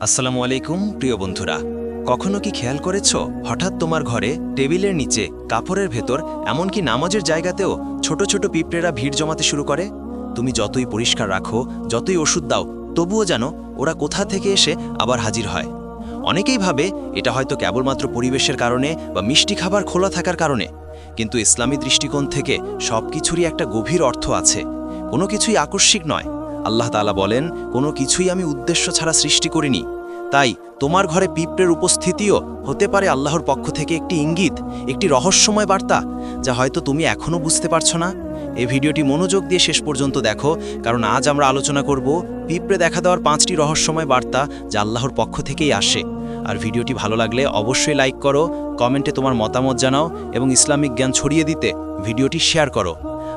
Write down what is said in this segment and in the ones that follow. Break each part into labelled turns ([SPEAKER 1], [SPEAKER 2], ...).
[SPEAKER 1] আসসালামু আলাইকুম, প্রিয় বন্ধুরা। কখনো কি খেয়াল করেছ? হঠাৎ তোমার ঘরে টেবিলের নিচে, কাপড়ের ভেতর, এমনকি নামাজের জায়গাতেও ছোট ছোট পিঁপড়েরা ভিড় জমাতে শুরু করে? তুমি যতই পরিষ্কার রাখো, যতই ওষুধ দাও, তবুও যেন ওরা কোথা থেকে এসে আবার হাজির হয়। অনেকেই ভাবে এটা হয়তো কেবলমাত্র পরিবেশের কারণে বা মিষ্টি খাবার খোলা থাকার কারণে। কিন্তু ইসলামী দৃষ্টিকোণ থেকে সব কিছুরই একটা গভীর অর্থ আছে। কোনো কিছুই আকস্মিক নয়। আল্লাহ তালা বলেন, কোনো কিছুই আমি উদ্দেশ্য ছাড়া সৃষ্টি করিনি। তাই তোমার ঘরে পিঁপড়ের উপস্থিতিও হতে পারে আল্লাহর পক্ষ থেকে একটি ইঙ্গিত, একটি রহস্যময় বার্তা, যা হয়তো তুমি এখনও বুঝতে পারছ না। এই ভিডিওটি মনোযোগ দিয়ে শেষ পর্যন্ত দেখো, কারণ আজ আমরা আলোচনা করব পিঁপড়ে দেখা দেওয়ার পাঁচটি রহস্যময় বার্তা, যা আল্লাহর পক্ষ থেকেই আসে। আর ভিডিওটি ভালো লাগলে অবশ্যই লাইক করো, কমেন্টে তোমার মতামত জানাও এবং ইসলামিক জ্ঞান ছড়িয়ে দিতে ভিডিওটি শেয়ার করো।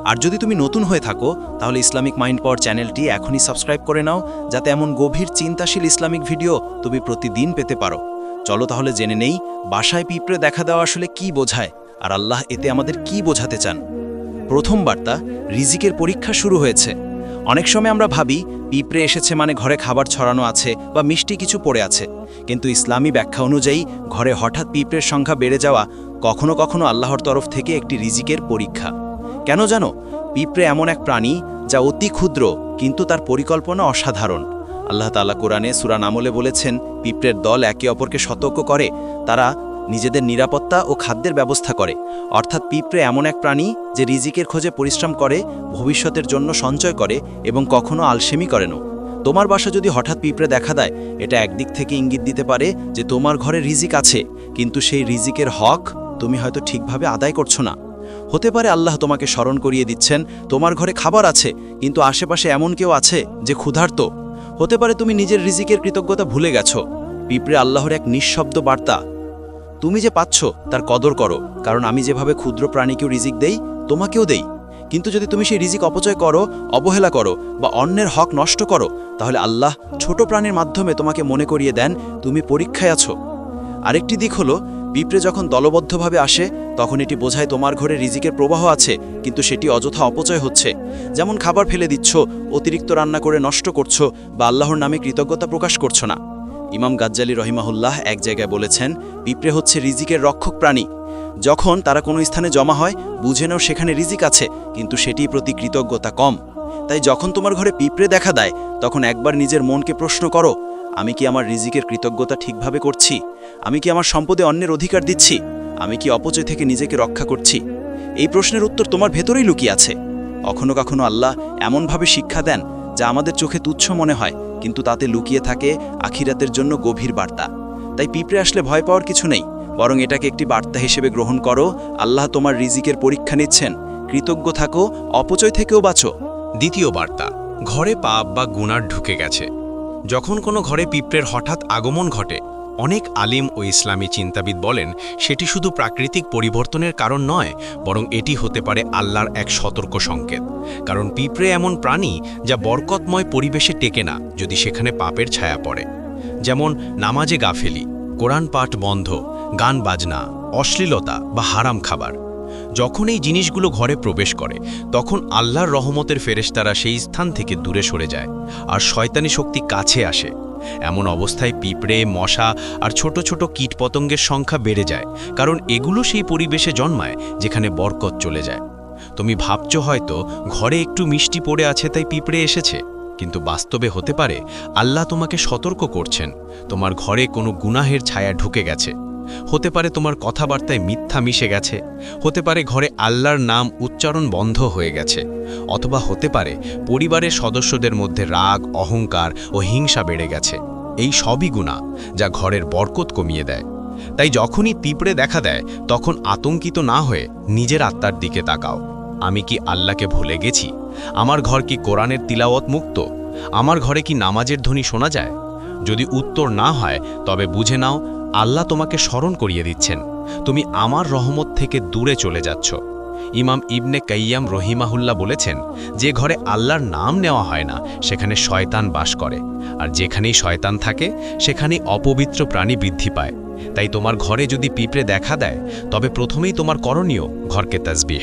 [SPEAKER 1] আর যদি তুমি নতুন হয়ে থাকো, তাহলে ইসলামিক মাইন্ড পাওয়ার চ্যানেলটি এখনই সাবস্ক্রাইব করে নাও, যাতে এমন গভীর চিন্তাশীল ইসলামিক ভিডিও তুমি প্রতিদিন পেতে পারো। চলো তাহলে জেনে নেই, বাসায় পিঁপড়ে দেখা দেওয়া আসলে কি বোঝায়, আর আল্লাহ এতে আমাদের কি বোঝাতে চান? প্রথম বার্তা, রিজিকের পরীক্ষা শুরু হয়েছে। অনেক সময় আমরা ভাবি, পিঁপড়ে এসেছে মানে ঘরে খাবার ছড়ানো আছে বা মিষ্টি কিছু পড়ে আছে। কিন্তু ইসলামী ব্যাখ্যা অনুযায়ী, ঘরে হঠাৎ পিঁপড়ের সংখ্যা বেড়ে যাওয়া কখনো কখনো আল্লাহর তরফ থেকে একটি রিজিকের পরীক্ষা। কেন জানো? পিঁপড়ে এমন এক প্রাণী যা অতি ক্ষুদ্র, কিন্তু তার পরিকল্পনা অসাধারণ। আল্লাহ তাআলা কোরআনে সূরা নামলে বলেছেন, পিঁপড়ের দল একে অপরকে সতর্ক করে, তারা নিজেদের নিরাপত্তা ও খাদ্যের ব্যবস্থা করে। অর্থাৎ পিঁপড়ে এমন এক প্রাণী যে রিজিকের খোঁজে পরিশ্রম করে, ভবিষ্যতের জন্য সঞ্চয় করে এবং কখনো আলসেমি করে না। তোমার বাসা যদি হঠাৎ পিঁপড়ে দেখা দেয়, এটা একদিক থেকে ইঙ্গিত দিতে পারে যে তোমার ঘরে রিজিক আছে, কিন্তু সেই রিজিকের হক তুমি হয়তো ঠিকভাবে আদায় করছ না। হতে পারে আল্লাহ তোমাকে স্মরণ করিয়ে দিচ্ছেন, তোমার ঘরে খাবার আছে, কিন্তু আশেপাশে এমন কেউ আছে যে ক্ষুধার্ত। হতে পারে তুমি নিজের রিজিকের কৃতজ্ঞতা ভুলে গেছো। পিঁপড়ে আল্লাহর এক নিঃশব্দ বার্তা। তুমি যে পাচ্ছ, তার কদর করো, কারণ আমি যেভাবে ক্ষুদ্র প্রাণীকেও রিজিক দেই, তোমাকেও দেই। কিন্তু যদি তুমি সেই রিজিক অপচয় করো, অবহেলা করো, বা অন্যের হক নষ্ট করো, তাহলে আল্লাহ ছোট প্রাণীর মাধ্যমে তোমাকে মনে করিয়ে দেন, তুমি পরীক্ষায় আছো। আরেকটি দিক হলো পিঁপড়ে যখন দলবদ্ধভাবে আসে, তখন এটি বোঝায় তোমার ঘরে রিজিকের প্রবাহ আছে, কিন্তু সেটি অযথা অপচয় হচ্ছে। যেমন খাবার ফেলে দিচ্ছ, অতিরিক্ত রান্না করে নষ্ট করছ, বা আল্লাহর নামে কৃতজ্ঞতা প্রকাশ করছ না। ইমাম গাজ্জালি রহিমাহুল্লাহ এক জায়গায় বলেছেন পিঁপড়ে হচ্ছে রিজিকের রক্ষক প্রাণী। যখন তারা কোনো স্থানে জমা হয়, বুঝে নাও সেখানে রিজিক আছে, কিন্তু সেটির প্রতি কৃতজ্ঞতা কম। তাই যখন তোমার ঘরে পিঁপড়ে দেখা দেয়, তখন একবার নিজের মনকে প্রশ্ন করো আমি কি আমার রিজিকের কৃতজ্ঞতা ঠিকভাবে করছি? আমি কি আমার সম্পদে অন্যের অধিকার দিচ্ছি? আমি কি অপচয় থেকে নিজেকে রক্ষা করছি? এই প্রশ্নের উত্তর তোমার ভেতরেই লুকিয়ে আছে। কখনো কখনো আল্লাহ এমনভাবে শিক্ষা দেন যা আমাদের চোখে তুচ্ছ মনে হয়, কিন্তু তাতে লুকিয়ে থাকে আখিরাতের জন্য গভীর বার্তা। তাই পিঁপড়ে আসলে ভয় পাওয়ার কিছু নেই, বরং এটাকে একটি বার্তা হিসেবে গ্রহণ করো, আল্লাহ তোমার রিজিকের পরীক্ষা নিচ্ছেন। কৃতজ্ঞ থাকো, অপচয় থেকেও বাঁচো।
[SPEAKER 2] দ্বিতীয় বার্তা, ঘরে পাপ বা গুনার ঢুকে গেছে। যখন কোনো ঘরে পিঁপড়ের হঠাৎ আগমন ঘটে, অনেক আলিম ও ইসলামী চিন্তাবিদ বলেন, সেটি শুধু প্রাকৃতিক পরিবর্তনের কারণ নয়, বরং এটি হতে পারে আল্লাহর এক সতর্ক সংকেত। কারণ পিঁপড়ে এমন প্রাণী যা বরকতময় পরিবেশে টেকে না, যদি সেখানে পাপের ছায়া পড়ে। যেমন নামাজে গাফেলি, কোরআন পাঠ বন্ধ, গান বাজনা, অশ্লীলতা বা হারাম খাবার। যখন এই জিনিসগুলো ঘরে প্রবেশ করে, তখন আল্লাহর রহমতের ফেরেশতারা সেই স্থান থেকে দূরে সরে যায় আর শয়তানি শক্তি কাছে আসে। এমন অবস্থায় পিঁপড়ে, মশা আর ছোট ছোট কীটপতঙ্গের সংখ্যা বেড়ে যায়, কারণ এগুলো সেই পরিবেশে জন্মায় যেখানে বরকত চলে যায়। তুমি ভাবছ হয়তো ঘরে একটু মিষ্টি পড়ে আছে তাই পিঁপড়ে এসেছে, কিন্তু বাস্তবে হতে পারে আল্লাহ তোমাকে সতর্ক করছেন, তোমার ঘরে কোনো গুনাহের ছায়া ঢুকে গেছে। হতে পারে তোমার কথাবার্তায় মিথ্যা মিশে গেছে, হতে পারে ঘরে আল্লাহর নাম উচ্চারণ বন্ধ হয়ে গেছে, অথবা হতে পারে পরিবারের সদস্যদের মধ্যে রাগ, অহংকার ও হিংসা বেড়ে গেছে। এই সবই গুণা যা ঘরের বরকত কমিয়ে দেয়। তাই যখনই পিঁপড়ে দেখা দেয়, তখন আতঙ্কিত না হয়ে নিজের আত্মার দিকে তাকাও। আমি কি আল্লাহকে ভুলে গেছি? আমার ঘর কি কোরআনের তিলাওয়াত মুক্ত? আমার ঘরে কি নামাজের ধ্বনি শোনা যায়? যদি উত্তর না হয়, তবে বুঝে নাও আল্লাহ তোমাকে স্মরণ করিয়ে দিচ্ছেন। তুমি আমার রহমত থেকে দূরে চলে যাচ্ছ। ইমাম ইবনে কাইয়াম রহিমাহুল্লাহ বলেছেন, যে ঘরে আল্লাহর নাম নেওয়া হয় না, সেখানে শয়তান বাস করে। আর যেখানেই শয়তান থাকে, সেখানেই অপবিত্র প্রাণী বৃদ্ধি পায়। তাই তোমার ঘরে যদি পিঁপড়ে দেখা দেয়, তবে প্রথমেই তোমার করণীয় ঘরকে তাসবিহ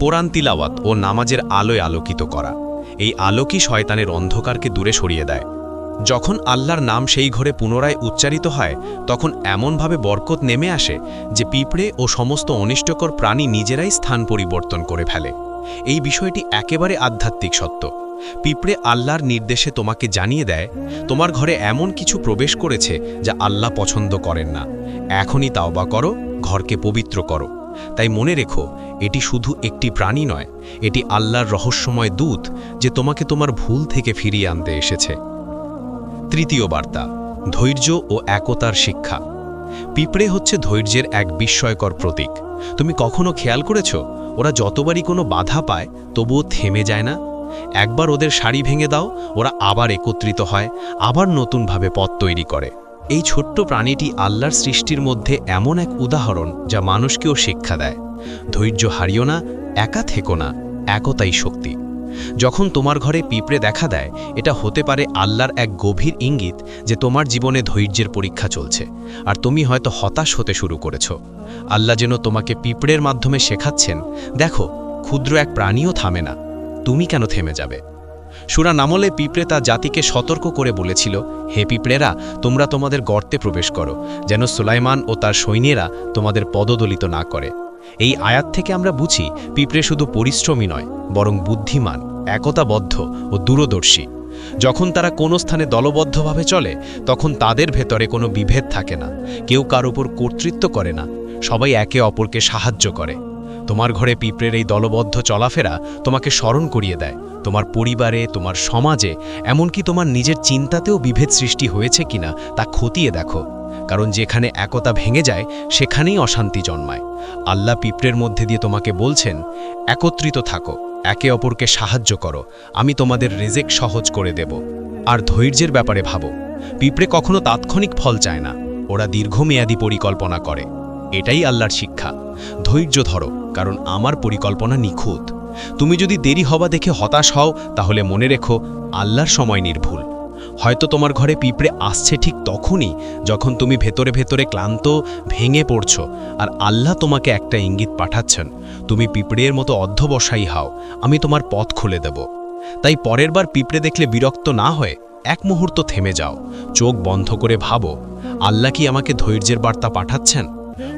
[SPEAKER 2] পোরান তিলাওয়াত ও নামাজের আলোয় আলোকিত করা। এই আলোকই শয়তানের অন্ধকারকে দূরে সরিয়ে দেয়? যখন আল্লাহর নাম সেই ঘরে পুনরায় উচ্চারিত হয়, তখন এমনভাবে বরকত নেমে আসে যে পিঁপড়ে ও সমস্ত অনিষ্টকর প্রাণী নিজেরাই স্থান পরিবর্তন করে ফেলে। এই বিষয়টি একেবারে আধ্যাত্মিক সত্য। পিঁপড়ে আল্লাহর নির্দেশে তোমাকে জানিয়ে দেয়, তোমার ঘরে এমন কিছু প্রবেশ করেছে যা আল্লাহ পছন্দ করেন না। এখনই তাওবা করো, ঘরকে পবিত্র করো। তাই মনে রেখো, এটি শুধু একটি প্রাণী নয়, এটি আল্লাহর রহস্যময় দূত যে তোমাকে তোমার ভুল থেকে ফিরিয়ে আনতে এসেছে। তৃতীয় বার্তা, ধৈর্য ও একতার শিক্ষা। পিঁপড়ে হচ্ছে ধৈর্যের এক বিস্ময়কর প্রতীক। তুমি কখনো খেয়াল করেছ? ওরা যতবারই কোনো বাধা পায়, তবুও থেমে যায় না? একবার ওদের শাড়ি ভেঙে দাও, ওরা আবার একত্রিত হয়, আবার নতুনভাবে পথ তৈরি করে। এই ছোট্ট প্রাণীটি আল্লাহর সৃষ্টির মধ্যে এমন এক উদাহরণ যা মানুষকেও শিক্ষা দেয়। ধৈর্য হারিও না, একা থেকো না, একতাই শক্তি। যখন তোমার ঘরে পিঁপড়ে দেখা দেয়, এটা হতে পারে আল্লাহর এক গভীর ইঙ্গিত যে তোমার জীবনে ধৈর্যের পরীক্ষা চলছে, আর তুমি হয়তো হতাশ হতে শুরু করেছ। আল্লাহ যেন তোমাকে পিঁপড়ের মাধ্যমে শেখাচ্ছেন, দেখো, ক্ষুদ্র এক প্রাণীও থামে না, তুমি কেন থেমে যাবে? সুরা নামলে পিঁপড়ে তা জাতিকে সতর্ক করে বলেছিল, হে পিঁপড়েরা, তোমরা তোমাদের গর্তে প্রবেশ করো, যেন সুলাইমান ও তার সৈন্যেরা তোমাদের পদদলিত না করে। এই আয়াত থেকে আমরা বুঝি, পিঁপড়ে শুধু পরিশ্রমী নয়, বরং বুদ্ধিমান, একতাবদ্ধ ও দূরদর্শী। যখন তারা কোনো স্থানে দলবদ্ধভাবে চলে, তখন তাদের ভেতরে কোনো বিভেদ থাকে না, কেউ কার উপর কর্তৃত্ব করে না, সবাই একে অপরকে সাহায্য করে। তোমার ঘরে পিঁপড়ের এই দলবদ্ধ চলাফেরা তোমাকে স্মরণ করিয়ে দেয়, তোমার পরিবারে, তোমার সমাজে, এমনকি তোমার নিজের চিন্তাতেও বিভেদ সৃষ্টি হয়েছে কিনা তা খতিয়ে দেখো। কারণ যেখানে একতা ভেঙে যায়, সেখানেই অশান্তি জন্মায়। আল্লাহ পিঁপড়ের মধ্যে দিয়ে তোমাকে বলছেন, একত্রিত থাকো, একে অপরকে সাহায্য করো, আমি তোমাদের রেজেক সহজ করে দেব। আর ধৈর্যের ব্যাপারে ভাবো, পিঁপড়ে কখনো তাৎক্ষণিক ফল চায় না, ওরা দীর্ঘমেয়াদী পরিকল্পনা করে। এটাই আল্লাহর শিক্ষা। ধৈর্য ধরো, কারণ আমার পরিকল্পনা নিখুঁত। তুমি যদি দেরি হওয়া দেখে হতাশ হও, তাহলে মনে রেখো, আল্লাহর সময় নির্ভুল। হয়তো তোমার ঘরে পিঁপড়ে আসছে ঠিক তখনই যখন তুমি ভেতরে ভেতরে ক্লান্ত, ভেঙে পড়ছ। আর আল্লাহ তোমাকে একটা ইঙ্গিত পাঠাচ্ছেন, তুমি পিঁপড়ের মতো অধ্যবসায়ী হাও, আমি তোমার পথ খুলে দেব। তাই পরের বার পিঁপড়ে দেখলে বিরক্ত না হয়ে এক মুহূর্ত থেমে যাও, চোখ বন্ধ করে ভাবো, আল্লাহ কি আমাকে ধৈর্যের বার্তা পাঠাচ্ছেন?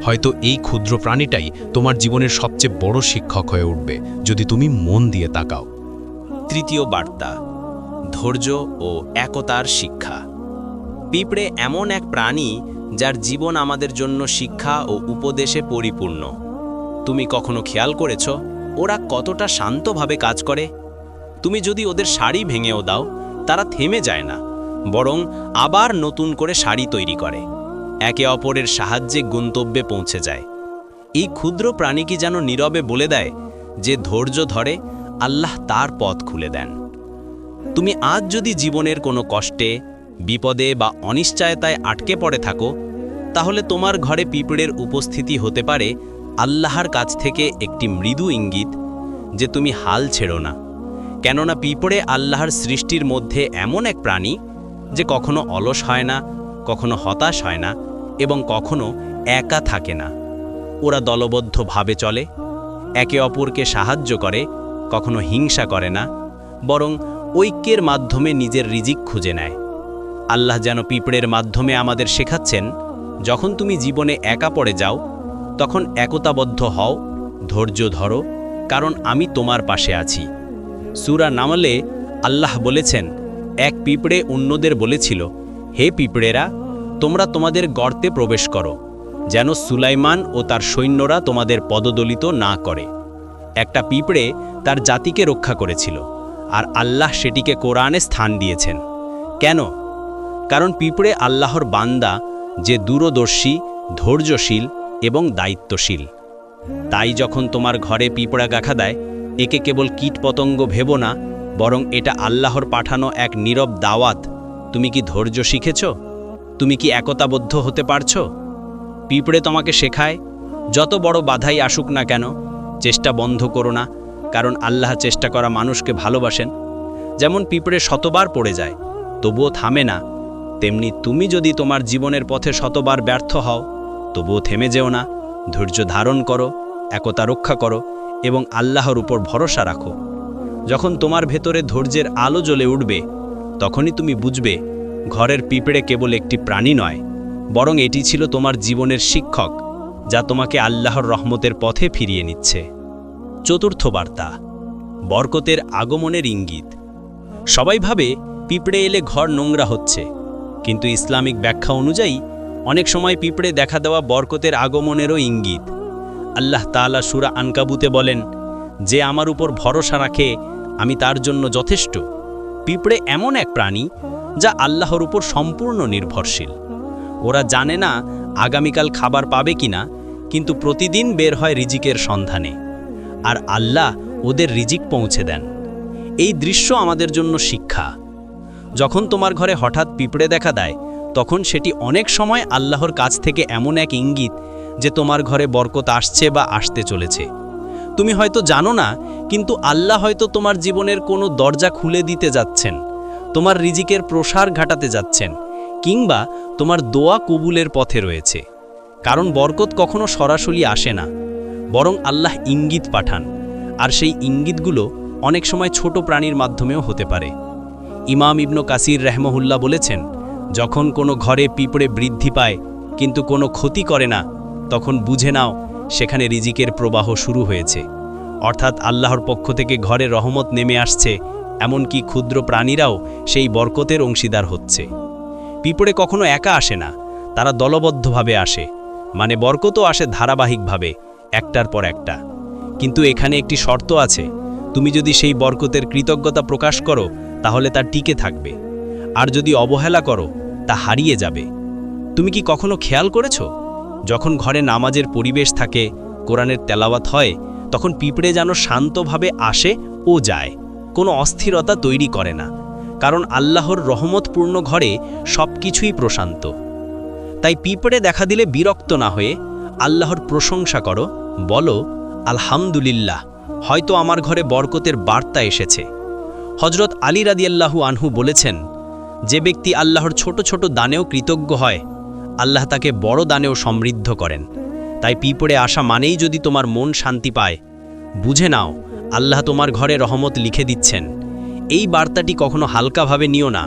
[SPEAKER 2] হয়তো এই ক্ষুদ্র প্রাণীটাই তোমার জীবনের সবচেয়ে বড় শিক্ষক হয়ে উঠবে, যদি তুমি মন দিয়ে তাকাও।
[SPEAKER 3] তৃতীয় বার্তা ধৈর্য ও একতার শিক্ষা। পিঁপড়ে এমন এক প্রাণী যার জীবন আমাদের জন্য শিক্ষা ও উপদেশে পরিপূর্ণ। তুমি কখনো খেয়াল করেছ, ওরা কতটা শান্তভাবে কাজ করে? তুমি যদি ওদের শাড়ি ভেঙেও দাও, তারা থেমে যায় না, বরং আবার নতুন করে শাড়ি তৈরি করে। একে অপরের সাহায্যে গন্তব্যে পৌঁছে যায়। এই ক্ষুদ্র প্রাণী কি যেন নীরবে বলে দেয় যে ধৈর্য ধরে আল্লাহ তার পথ খুলে দেন। তুমি আজ যদি জীবনের কোনো কষ্টে, বিপদে বা অনিশ্চয়তায় আটকে পড়ে থাকো, তাহলে তোমার ঘরে পিঁপড়ের উপস্থিতি হতে পারে আল্লাহর কাছ থেকে একটি মৃদু ইঙ্গিত যে তুমি হাল ছেড়ো না। কেননা পিঁপড়ে আল্লাহর সৃষ্টির মধ্যে এমন এক প্রাণী যে কখনো অলস হয় না, কখনো হতাশ হয় না এবং কখনো একা থাকে না। ওরা দলবদ্ধভাবে চলে, একে অপরকে সাহায্য করে, কখনো হিংসা করে না, বরং ঐক্যের মাধ্যমে নিজের রিজিক খুঁজে নেয়। আল্লাহ যেন পিঁপড়ের মাধ্যমে আমাদের শেখাচ্ছেন, যখন তুমি জীবনে একা পড়ে যাও, তখন একতাবদ্ধ হও, ধৈর্য ধরো, কারণ আমি তোমার পাশে আছি। সুরা নামলে আল্লাহ বলেছেন, এক পিঁপড়ে অন্যদের বলেছিল, হে পিঁপড়েরা, তোমরা তোমাদের গর্তে প্রবেশ করো, যেন সুলাইমান ও তার সৈন্যরা তোমাদের পদদলিত না করে। একটা পিঁপড়ে তার জাতিকে রক্ষা করেছিল। আর আল্লাহ সেটিকে কোরআনে স্থান দিয়েছেন। কেন? কারণ পিঁপড়ে আল্লাহর বান্দা যে দূরদর্শী, ধৈর্যশীল এবং দায়িত্বশীল। তাই যখন তোমার ঘরে পিঁপড়া গাখা দেয়, একে কেবল কীটপতঙ্গ ভেবো না, বরং এটা আল্লাহর পাঠানো এক নীরব দাওয়াত। তুমি কি ধৈর্য শিখেছ? তুমি কি একতাবদ্ধ হতে পারছ? পিঁপড়ে তোমাকে শেখায়, যত বড় বাধাই আসুক না কেন, চেষ্টা বন্ধ করো না কারণ আল্লাহ চেষ্টা করা মানুষকে ভালোবাসেন। যেমন পিঁপড়ে শতবার পড়ে যায়, তবুও থামে না। তেমনি তুমি যদি তোমার জীবনের পথে শতবার ব্যর্থ হও, তবুও থেমে যেও না, ধৈর্য ধারণ করো, একতা রক্ষা করো এবং আল্লাহর উপর ভরসা রাখো। যখন তোমার ভেতরে ধৈর্যের আলো জ্বলে উঠবে, তখনই তুমি বুঝবে, ঘরের পিঁপড়ে কেবল একটি প্রাণী নয়, বরং এটি ছিল তোমার জীবনের শিক্ষক, যা তোমাকে আল্লাহর রহমতের পথে ফিরিয়ে নিচ্ছে। চতুর্থ বার্তা, বরকতের আগমনের ইঙ্গিত। সবাই ভাবে পিঁপড়ে এলে ঘর নোংরা হচ্ছে, কিন্তু ইসলামিক ব্যাখ্যা অনুযায়ী অনেক সময় পিঁপড়ে দেখা দেওয়া বরকতের আগমনেরও ইঙ্গিত। আল্লাহ তাআলা সুরা আনকাবুতে বলেন, যে আমার উপর ভরসা রাখে, আমি তার জন্য যথেষ্ট। পিঁপড়ে এমন এক প্রাণী, যা আল্লাহর উপর সম্পূর্ণ নির্ভরশীল। ওরা জানে না আগামীকাল খাবার পাবে কিনা, কিন্তু প্রতিদিন বের হয় রিজিকের সন্ধানে। আর আল্লাহ ওদের রিজিক পৌঁছে দেন। এই দৃশ্য আমাদের জন্য শিক্ষা। যখন তোমার ঘরে হঠাৎ পিঁপড়ে দেখা দেয়, তখন সেটি অনেক সময় আল্লাহর কাছ থেকে এমন এক ইঙ্গিত যে তোমার ঘরে বরকত আসছে বা আসতে চলেছে। তুমি হয়তো জানো না, কিন্তু আল্লাহ হয়তো তোমার জীবনের কোনো দরজা খুলে দিতে যাচ্ছেন, তোমার রিজিকের প্রসার ঘাটাতে যাচ্ছেন, কিংবা তোমার দোয়া কবুলের পথে রয়েছে। কারণ বরকত কখনো সরাসরি আসে না। বরং আল্লাহ ইঙ্গিত পাঠান, আর সেই ইঙ্গিতগুলো অনেক সময় ছোট প্রাণীর মাধ্যমেও হতে পারে। ইমাম ইবনু কাসির রহমহুল্লাহ বলেছেন, যখন কোনো ঘরে পিঁপড়ে বৃদ্ধি পায়, কিন্তু কোনো ক্ষতি করে না, তখন বুঝে নাও, সেখানে রিজিকের প্রবাহ শুরু হয়েছে। অর্থাৎ আল্লাহর পক্ষ থেকে ঘরে রহমত নেমে আসছে, এমনকি ক্ষুদ্র প্রাণীরাও সেই বরকতের অংশীদার হচ্ছে। পিঁপড়ে কখনো একা আসে না, তারা দলবদ্ধভাবে আসে মানে বরকতও আসে ধারাবাহিকভাবে। একটার পর একটা। কিন্তু এখানে একটি শর্ত আছে। তুমি যদি সেই বরকতের কৃতজ্ঞতা প্রকাশ করো, তাহলে তা টিকে থাকবে। আর যদি অবহেলা করো, তা হারিয়ে যাবে। তুমি কি কখনো খেয়াল করেছ? যখন ঘরে নামাজের পরিবেশ থাকে, কোরআনের তেলাওয়াত হয়, তখন পিঁপড়ে যেন শান্তভাবে আসে ও যায়। কোনো অস্থিরতা তৈরি করে না। কারণ আল্লাহর রহমতপূর্ণ ঘরে সব কিছুই প্রশান্ত। তাই পিঁপড়ে দেখা দিলে বিরক্ত না হয়ে আল্লাহর প্রশংসা করো বলো, আলহামদুলিল্লাহ, হয়তো আমার ঘরে বরকতের বার্তা এসেছে। হজরত আলী রাদিয়াল্লাহু আনহু বলেছেন, যে ব্যক্তি আল্লাহর ছোট ছোট দানেও কৃতজ্ঞ হয়, আল্লাহ তাকে বড় দানেও সমৃদ্ধ করেন। তাই পিঁপড়ে আসা মানেই যদি তোমার মন শান্তি পায়, বুঝে নাও, আল্লাহ তোমার ঘরে রহমত লিখে দিচ্ছেন। এই বার্তাটি কখনো হালকাভাবে নিও না,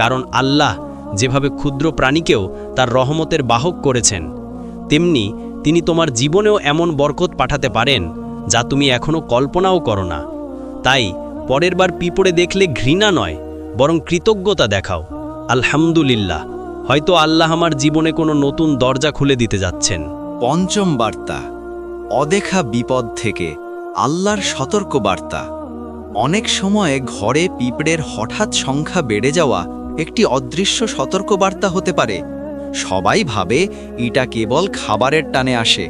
[SPEAKER 3] কারণ আল্লাহ যেভাবে ক্ষুদ্র প্রাণীকেও তার রহমতের বাহক করেছেন, তেমনি তিনি তোমার জীবনেও এমন বরকত পাঠাতে পারেন, যা তুমি এখনও কল্পনাও করো না। তাই, পরের বার পিঁপড়ে দেখলে ঘৃণা নয়, বরং কৃতজ্ঞতা দেখাও। আলহামদুলিল্লাহ, হয়তো আল্লাহ আমার জীবনে কোনো নতুন দরজা খুলে দিতে যাচ্ছেন।
[SPEAKER 2] পঞ্চম বার্তা, অদেখা বিপদ থেকে আল্লাহর সতর্ক বার্তা। অনেক সময়ে ঘরে পিঁপড়ের হঠাৎ সংখ্যা বেড়ে যাওয়া একটি অদৃশ্য সতর্ক বার্তা হতে পারে সবাই ভাবে এটা কেবল খাবারের টানে আসে।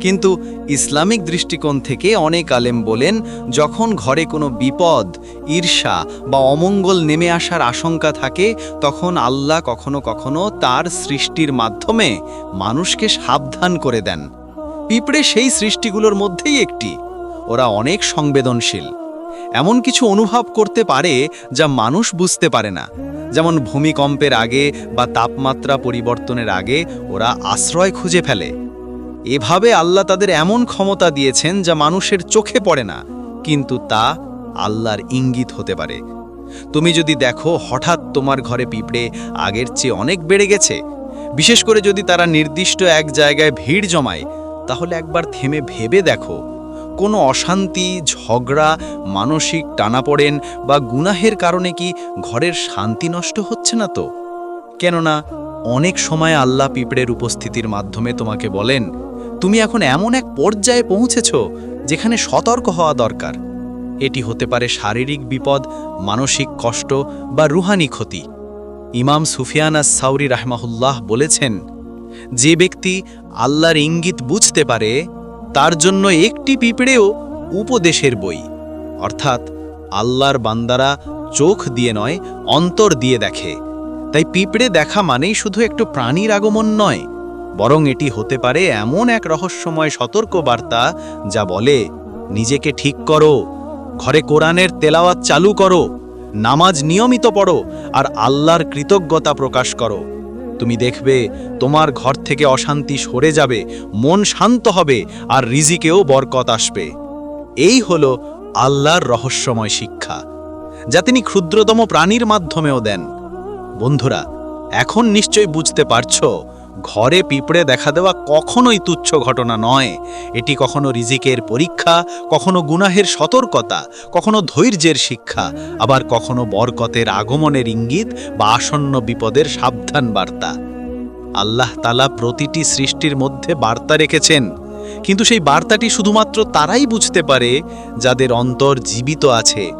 [SPEAKER 2] কিন্তু ইসলামিক দৃষ্টিকোণ থেকে অনেক আলেম বলেন, যখন ঘরে কোনো বিপদ, ঈর্ষা বা অমঙ্গল নেমে আসার আশঙ্কা থাকে, তখন আল্লাহ কখনো কখনো তার সৃষ্টির মাধ্যমে মানুষকে সাবধান করে দেন। পিঁপড়ে সেই সৃষ্টিগুলোর মধ্যেই একটি। ওরা অনেক সংবেদনশীল। এমন কিছু অনুভব করতে পারে যা মানুষ বুঝতে পারে না। যেমন ভূমিকম্পের আগে বা তাপমাত্রা পরিবর্তনের আগে ওরা আশ্রয় খুঁজে ফেলে। এভাবে আল্লাহ তাদের এমন ক্ষমতা দিয়েছেন যা মানুষের চোখে পড়ে না, কিন্তু তা আল্লাহর ইঙ্গিত হতে পারে। তুমি যদি দেখো হঠাৎ তোমার ঘরে পিঁপড়ে আগের চেয়ে অনেক বেড়ে গেছে, বিশেষ করে যদি তারা নির্দিষ্ট এক জায়গায় ভিড় জমায়, তাহলে একবার থেমে ভেবে দেখো কোনো অশান্তি, ঝগড়া, মানসিক টানাপড়েন বা গুনাহের কারণে কি ঘরের শান্তি নষ্ট হচ্ছে না তো? কেননা, অনেক সময় আল্লাহ পিঁপড়ের উপস্থিতির মাধ্যমে তোমাকে বলেন, তুমি এখন এমন এক পর্যায়ে পৌঁছেছ যেখানে সতর্ক হওয়া দরকার। এটি হতে পারে শারীরিক বিপদ, মানসিক কষ্ট বা রুহানি ক্ষতি। ইমাম সুফিয়ানা সাউরি রাহমাহুল্লাহ বলেছেন, যে ব্যক্তি আল্লাহর ইঙ্গিত বুঝতে পারে তার জন্য একটি পিঁপড়েও উপদেশের বই। অর্থাৎ আল্লাহর বান্দারা চোখ দিয়ে নয়, অন্তর দিয়ে দেখে। তাই পিঁপড়ে দেখা মানেই শুধু একটু প্রাণীর আগমন নয়, বরং এটি হতে পারে এমন এক রহস্যময় সতর্ক বার্তা যা বলে, নিজেকে ঠিক করো, ঘরে কোরআনের তেলাওয়াত চালু করো, নামাজ নিয়মিত পড়ো, আর আল্লাহর কৃতজ্ঞতা প্রকাশ করো। তুমি দেখবে তোমার ঘর থেকে অশান্তি সরে যাবে, মন শান্ত হবে আর রিজিকেও বরকত আসবে। এই হল আল্লাহর রহস্যময় শিক্ষা, যা তিনি ক্ষুদ্রতম প্রাণীর মাধ্যমেও দেন। বন্ধুরা, এখন নিশ্চয় বুঝতে পারছ ঘরে পিঁপড়ে দেখা দেওয়া কখনোই তুচ্ছ ঘটনা নয়। এটি কখনো রিজিকের পরীক্ষা, কখনো গুনাহের সতর্কতা, কখনো ধৈর্যের শিক্ষা, আবার কখনো বরকতের আগমনের ইঙ্গিত বা আসন্ন বিপদের সাবধান বার্তা। আল্লাহ তালা প্রতিটি সৃষ্টির মধ্যে বার্তা রেখেছেন, কিন্তু সেই বার্তাটি শুধুমাত্র তারাই বুঝতে পারে যাদের অন্তর জীবিত আছে।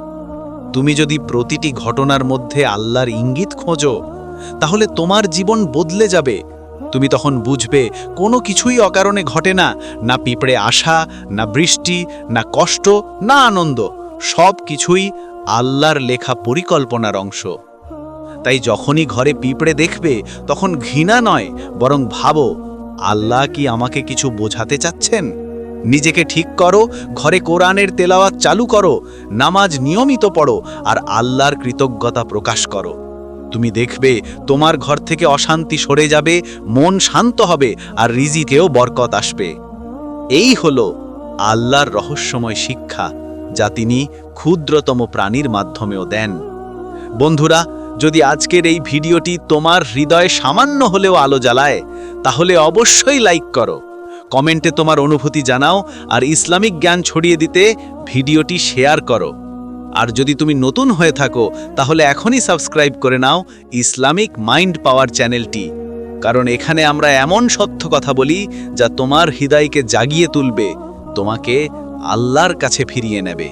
[SPEAKER 2] তুমি যদি প্রতিটি ঘটনার মধ্যে আল্লাহর ইঙ্গিত খোঁজো, তাহলে তোমার জীবন বদলে যাবে। তুমি তখন বুঝবে কোনো কিছুই অকারণে ঘটে না না পিঁপড়ে আসা, না বৃষ্টি, না কষ্ট, না আনন্দ, সব কিছুই আল্লাহর লেখা পরিকল্পনার অংশ। তাই যখনই ঘরে পিঁপড়ে দেখবে, তখন ঘৃণা নয়, বরং ভাবো, আল্লাহ কি আমাকে কিছু বোঝাতে চাচ্ছেন? নিজেকে ঠিক করো, ঘরে কোরআনের তেলাওয়াত চালু করো, নামাজ নিয়মিত পড়ো, আর আল্লাহর কৃতজ্ঞতা প্রকাশ করো। তুমি দেখবে তোমার ঘর থেকে অশান্তি সরে যাবে, মন শান্ত হবে আর রিজিকেও বরকত আসবে। এই হলো আল্লাহর রহস্যময় শিক্ষা যা তিনি ক্ষুদ্রতম প্রাণীর মাধ্যমেও দেন। বন্ধুরা, যদি আজকের এই ভিডিওটি তোমার হৃদয়ে সামান্য হলেও আলো জ্বালায়, তাহলে অবশ্যই লাইক করো, কমেন্টে তোমার অনুভূতি জানাও আর ইসলামিক জ্ঞান ছড়িয়ে দিতে ভিডিওটি শেয়ার করো। আর যদি তুমি নতুন হয়ে থাকো, তাহলে এখনই সাবস্ক্রাইব করে নাও ইসলামিক মাইন্ড পাওয়ার চ্যানেলটি। কারণ এখানে আমরা এমন সত্য কথা বলি যা তোমার হৃদয়কে জাগিয়ে তুলবে, তোমাকে আল্লাহর কাছে ফিরিয়ে নেবে।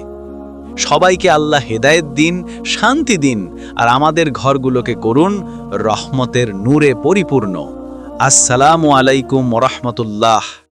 [SPEAKER 2] সবাইকে আল্লাহ হেদায়েত দিন, শান্তি দিন, আর আমাদের ঘরগুলোকে করুন রহমতের নূরে পরিপূর্ণ। আসসালামু আলাইকুম রহমতুল্লাহ।